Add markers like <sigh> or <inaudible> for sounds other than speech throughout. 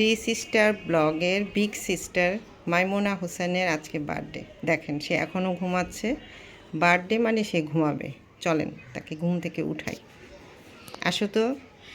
Three sister ব্লগের big sister Maimuna হোসেনের আজকে বার্থডে। দেখেন সে এখনও ঘুমাচ্ছে। বার্থডে মানে সে ঘুমাবে। চলেন তাকে ঘুম থেকে উঠাই। আসো তো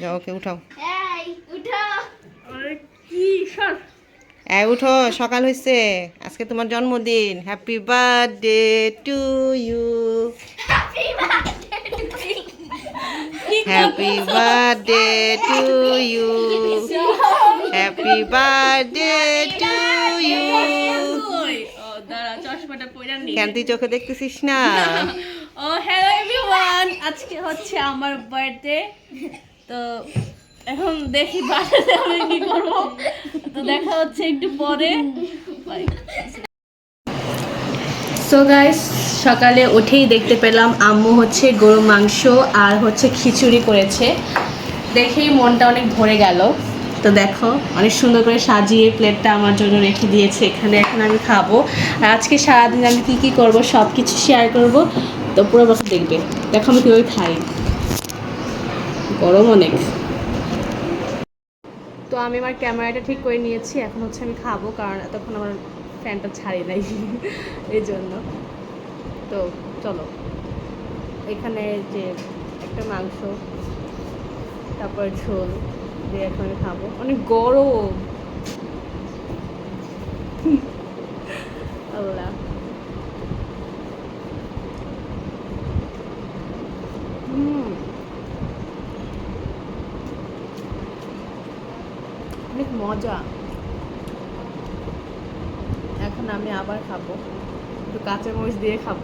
যাও ওকে উঠাও। এই উঠো। কি সর। এই উঠো সকাল হয়েছে আজকে তোমার জন্মদিন। Happy birthday to you happy birthday to you happy birthday to you কেন তুই চোখে দেখতেছিস না? ও হ্যালো এভরিওয়ান আজকে হচ্ছে আমার বার্থডে তো এখন দেখি বাসাতে আমি কি করব। তো দেখা হচ্ছে একটু পরে। সো গাইস সকালে উঠেই দেখতে পেলাম আম্মু হচ্ছে গরু মাংস আর হচ্ছে খিচুড়ি করেছে। দেখেই মনটা অনেক ভরে গেল। তো দেখো, অনেক সুন্দর করে সাজিয়ে প্লেটটা আমার জন্য রেখে দিয়েছে। এখানে এখন আমি খাব। আর আজকে সারাদিন আমি কী কী করব সব কিছু শেয়ার করব। তো পুরো বছর দেখবে। দেখো আমি কীভাবে খাই। গরম অনেক। তো আমি আমার ক্যামেরাটা ঠিক করে নিয়েছি। এখন হচ্ছে আমি খাব, কারণ এতক্ষণ আমার ফ্যানটা ছাড়ি নাই <laughs> এই জন্য তো চলো, এখানে যে একটা মাংস, তারপর ঝোল, দিয়ে এখন খাব। অনেক গরম। আল্লাহ। অনেক মজা। আমি আবার খাব। একটু কাঁচা মরিচ দিয়ে খাব।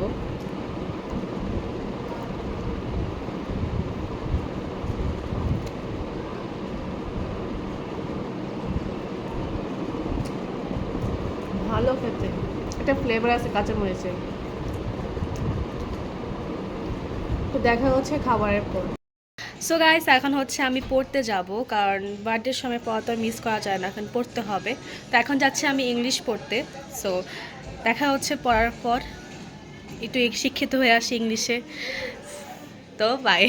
ভালো খেতে। একটা ফ্লেভার আছে কাঁচা মরিচের। তো দেখা হচ্ছে খাবারের পর। সো গাইস এখন হচ্ছে আমি পড়তে যাব কারণ বার্থডের সময় পড়া তো মিস করা যায় না এখন পড়তে হবে। তো এখন যাচ্ছি আমি ইংলিশ পড়তে। সো দেখা হচ্ছে পড়ার পর। একটু শিক্ষিত হয়ে আসি ইংলিশে তো বাই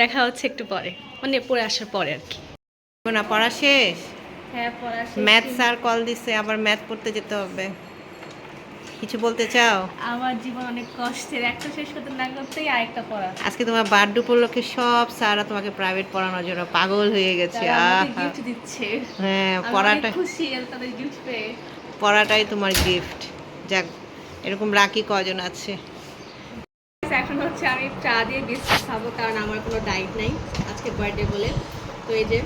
দেখা হচ্ছে একটু পরে। মানে পড়ে আসার পরে আর কি। না পড়া শেষ? হ্যাঁ পড়া ম্যাথ স্যার কল দিছে আবার ম্যাথ পড়তে যেতে হবে। কিছু বলতে চাও? আমার জীবন অনেক কষ্টের একটা শেষ করতে না করতেই আরেকটা পড়া আজকে তোমার বার্থডে উপলক্ষে সব স্যাররা তোমাকে প্রাইভেট পড়ানোর জন্য পাগল হয়ে গেছে গিফট দিচ্ছে। হ্যাঁ পড়াটা খুশি তাদের গিফট পেয়ে। পড়াটাই তোমার গিফট যাক এরকম রাখি কজন আছে? এখন হচ্ছে আমি চা দিয়ে বিস্কুট খাব কারণ আমার কোনো ডায়েট নাই আজকে বার্থডে বলে। তো এই যে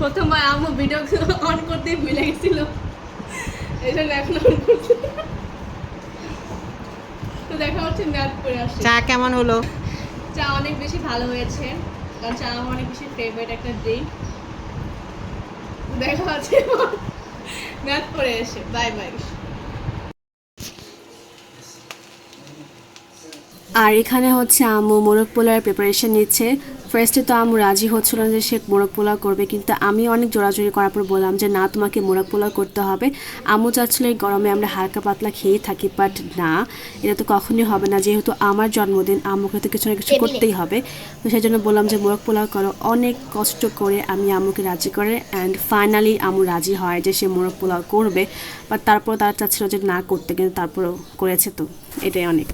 প্রথমবার আম্মু ভিডিও অন করতে ভুলে গেছিল। এই জন্য এখন অন করছে। তো দেখা হচ্ছে ম্যাথ করে আসছে চা কেমন হলো? চা অনেক বেশি ভালো হয়েছে। কারণ চা আমার অনেক বেশি ফেভারিট একটা ড্রিঙ্ক দেখা হচ্ছে ম্যাথ করে এসে। বাই বাই আর এখানে হচ্ছে আম্মু মোরগ পোলার প্রিপারেশন নিচ্ছে। ফার্স্টে তো আম্মু রাজি হচ্ছিল না যে সে মোরগ পোলাও করবে কিন্তু আমি অনেক জোরাজোরি করার পর বললাম যে না তোমাকে মোরগ পোলাও করতে হবে। আম্মু চাচ্ছিল এই গরমে আমরা হালকা পাতলা খেয়ে থাকি বাট না এটা তো কখনই হবে না। যেহেতু আমার জন্মদিন আম্মুকে তো কিছু না কিছু করতেই হবে। তো সেই জন্য বললাম যে মোরগ পোলাও করো। অনেক কষ্ট করে আমি আম্মুকে রাজি করে অ্যান্ড ফাইনালি আমু রাজি হয় যে সে মোরগ পোলাও করবে। বাট তারপর তারা চাচ্ছিল যে না করতে। কিন্তু তারপরেও করেছে তো এটাই অনেক।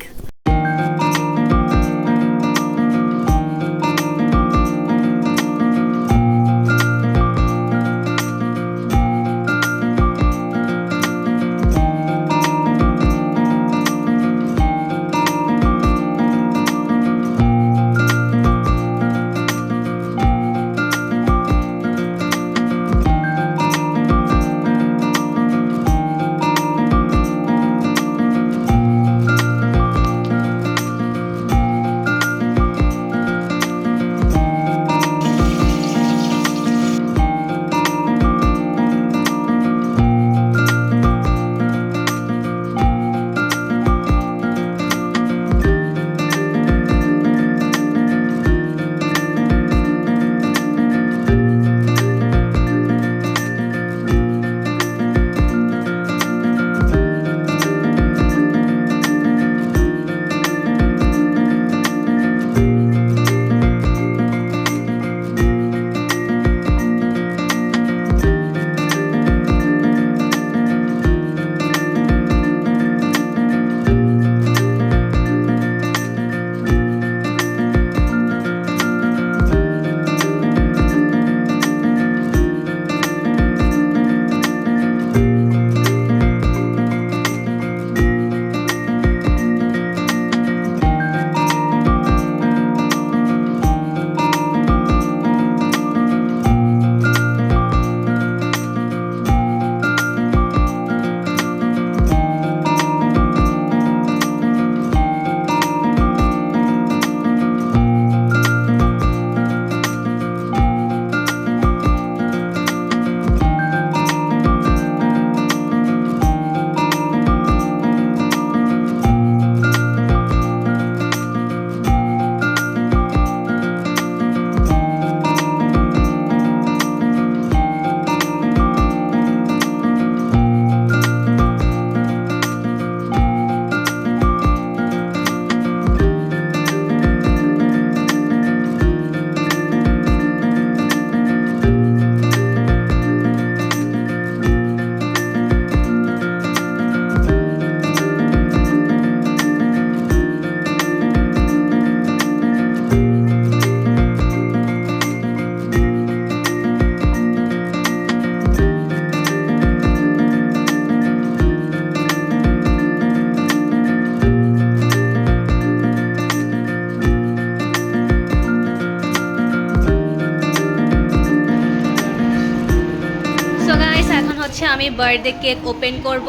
আমি বার্থডে কেক ওপেন করব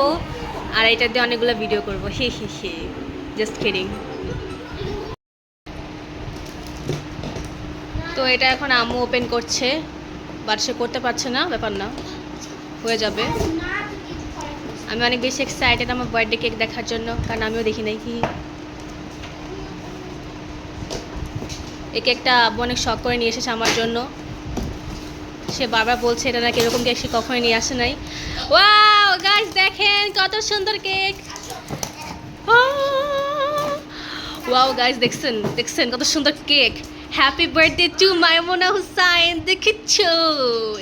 আর এটা দিয়ে অনেকগুলো ভিডিও করব। হে হে হে। জাস্ট কিডিং তো এটা এখন আম্মু ওপেন করছে। বাট সে করতে পারছে না, ব্যাপার না। হয়ে যাবে। আমি অনেক বেশি এক্সাইটেড আমার বার্থডে কেক দেখার জন্য, কারণ আমিও দেখি নাই। কি এই কেকটা আব্বু অনেক শখ করে নিয়ে এসেছে আমার জন্য। সে বারবার বলছে এটা নাকি এরকম কেক সে কখনোই নিয়ে আসে নাই। ওয়াও গাইস দেখেন কত সুন্দর কেক ওয়াও গাইস দেখছেন দেখছেন কত সুন্দর cake happy birthday to Maimuna Hussain দেখেছ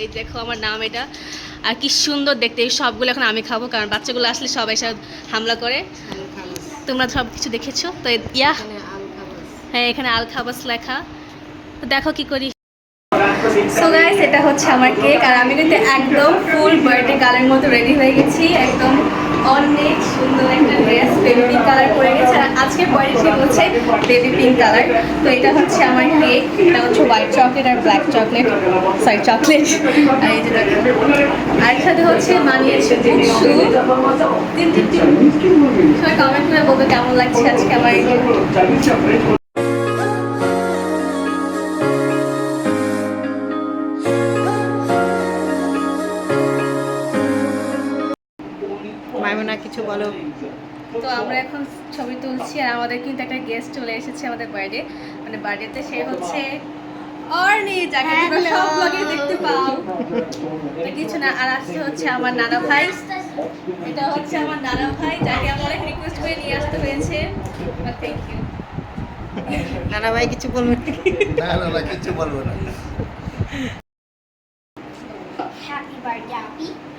এই দেখো আমার নাম এটা। আর কি সুন্দর দেখতে এই সবগুলো এখন আমি খাব কারণ বাচ্চাগুলো আসলে সবাই সব হামলা করে। তোমরা সব কিছু দেখেছ? তো ইয়া হ্যাঁ এখানে আল খাবাস লেখা। তো দেখো কি করি। সো গাইস এটা হচ্ছে আমার কেক আর আমি কিন্তু একদম ফুল বার্থডে কালার মতো রেডি হয়ে গেছি। একদম অনেক সুন্দর একটা ড্রেস বেবি পিঙ্ক কালার পরে গেছে। আর আজকের বার্থডে ঠিক হচ্ছে বেবি পিঙ্ক কালার তো এটা হচ্ছে আমার কেক এটা হচ্ছে হোয়াইট চকলেট আর ব্ল্যাক চকলেট সরি চকলেট আর এই যে আর সাথে হচ্ছে মানিয়েছে সবাই কমেন্ট করে বলবে কেমন লাগছে আজকে আমার আমরা এখন ছবি তুলছি আর আমাদের কিন্তু একটা গেস্ট চলে এসেছে আমাদের বার্থডে মানে বার্থডেতে সে হচ্ছে অর্নি যাকে তোমরা সব ব্লগে দেখতে পাও। তো কিছু না আর আসছে হচ্ছে আমার নানা ভাই। এটা হচ্ছে আমার নানা ভাই যাকে আমার রিকোয়েস্ট করে নিয়ে আসতে হয়েছে। থ্যাংক ইউ নানা ভাই কিছু বলবেন না না কিচ্ছু বলব না Happy birthday, Abby. আমার তো মনে করতে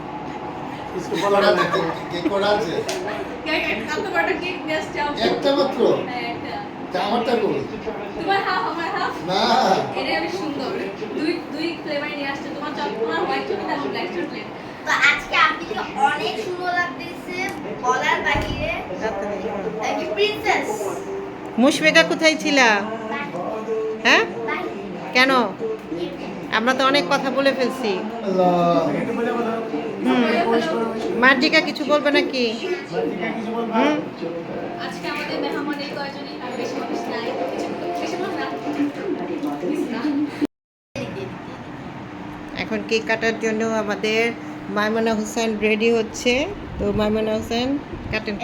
কে করা আছে? কেক এত বড় কেক নিয়ে আসছে একটা মাত্র? হ্যাঁ, একটা। তা আমারটা কই? তোমার হাফ আমার হাফ? না। এটা বেশ সুন্দর। দুই দুই ফ্লেভার নিয়ে আসছে। তোমার হোয়াইট চকলেট আর ব্ল্যাক চকলেট তো আজকে অনেক সুন্দর লাগতেছে বলার বাহিরে প্রিন্সেস মুশফিকা কোথায় ছিলা? হ্যাঁ? কেন? আমরা তো অনেক কথা বলে ফেলছি। মার্জিকা কিছু বলবে নাকি? এখন কেক কাটার জন্য আমাদের মাইমুনা হোসেন রেডি হচ্ছে। তো মাইমুনা হোসেন কাটেন।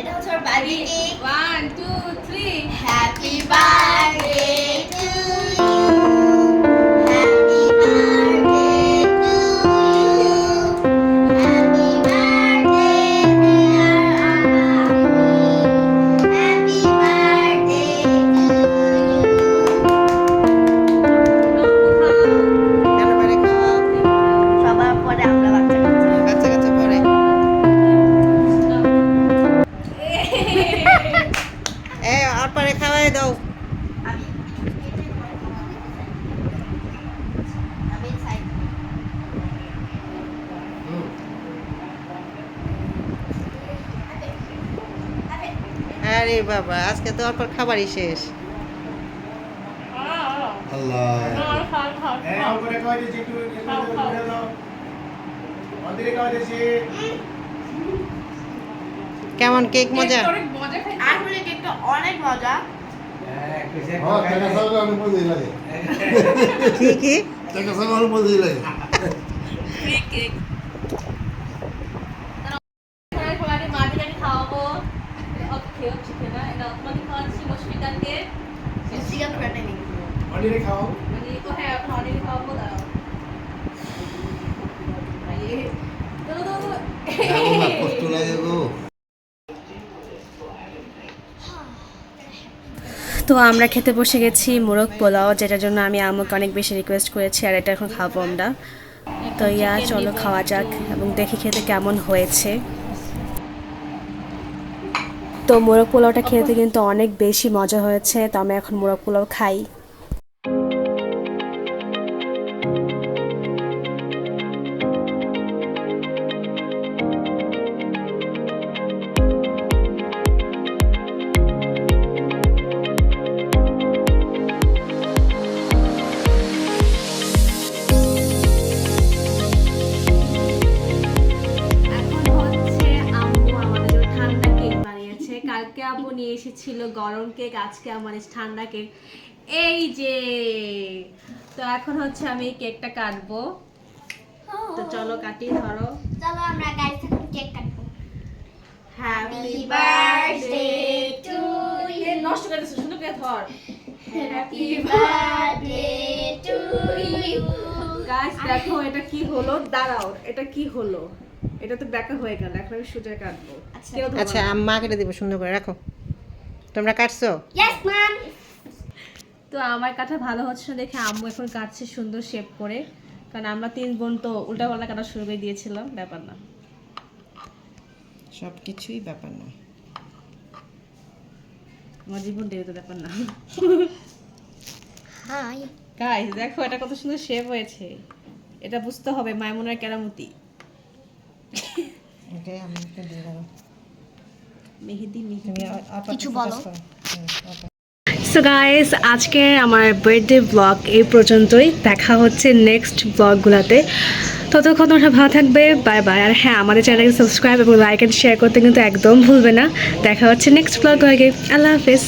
আরে বাবা আজকে তো অল্প খাবারই শেষ। কেমন কেক মজা? আসলে কেকটা অনেক মজা। হ্যাঁ লাগে কি কি টাকা সব আমার মজা লাগে খাওয়াবো ওকে হচ্ছে না এটা তোমাকে খাওয়াচ্ছি মুশফিকাকে সিগার ফ্রেন্ডে নেই মানে ও হ্যাঁ এখন অনেক খাওয়াবো দাঁড়াও এই, দাঁড়াও, দাঁড়াও, দাঁড়াও। আল্লাহ কষ্ট লাগে গো তো আমরা খেতে বসে গেছি মোরগ পোলাও, যেটার জন্য আমি আম্মুকে অনেক বেশি রিকোয়েস্ট করেছি, আর এটা এখন খাব আমরা। তো ইয়া, চলো খাওয়া যাক এবং দেখি খেতে কেমন হয়েছে। তো মোরগ পোলাওটা খেতে কিন্তু অনেক বেশি মজা হয়েছে, তো আমি এখন মোরগ পোলাও খাই। এসেছিল গরম কেক আজকে আমার ঠান্ডা কেক। এই যে তো এখন হচ্ছে আমি কেকটা কাটবো। তো চলো কাটি ধরো। চলো আমরা গাইস এখন কেক কাটবো। Happy birthday to you. নষ্ট করে দিছো সুন্দর করে ধর। Happy birthday to you guys দেখো এটা কি হলো? দাঁড়াও এটা কি হলো? এটা তো বেকা হয়ে গেল এখন আমি সুজে কাটবো। আচ্ছা। আচ্ছা আম্মা কেটে দিব সুন্দর করে রাখো। তোমরা কাটছো? ইয়েস ম্যাম তো আমার কাটা ভালো হচ্ছে দেখে আম্মু এখন কাটছে সুন্দর শেপ করে। কারণ আমরা তিন বোন তো উল্টা পাল্টা কাটা শুরু করে দিয়েছিলাম ব্যাপার না। সব কিছুই ব্যাপার নয় আমার জীবন দেবে তো ব্যাপার না। হাই গাইস দেখো এটা কত সুন্দর শেপ হয়েছে। এটা বুঝতে হবে মায়মুনার কেরামতি। ওটাই আমি একটা দিয়ে দাও। মেহেদি মেহেদি। কিছু বলো। সো গাইস আজকে আমার বার্থডে ব্লগ এই পর্যন্তই। দেখা হচ্ছে নেক্সট ব্লগগুলোতে ততক্ষণ তোমরা ভালো থাকবে। বাই বাই আর হ্যাঁ আমাদের চ্যানেলকে সাবস্ক্রাইব এবং লাইক অ্যান্ড শেয়ার করতে কিন্তু একদম ভুলবে না। দেখা হচ্ছে নেক্সট ব্লগ আগে। আল্লাহ হাফেজ।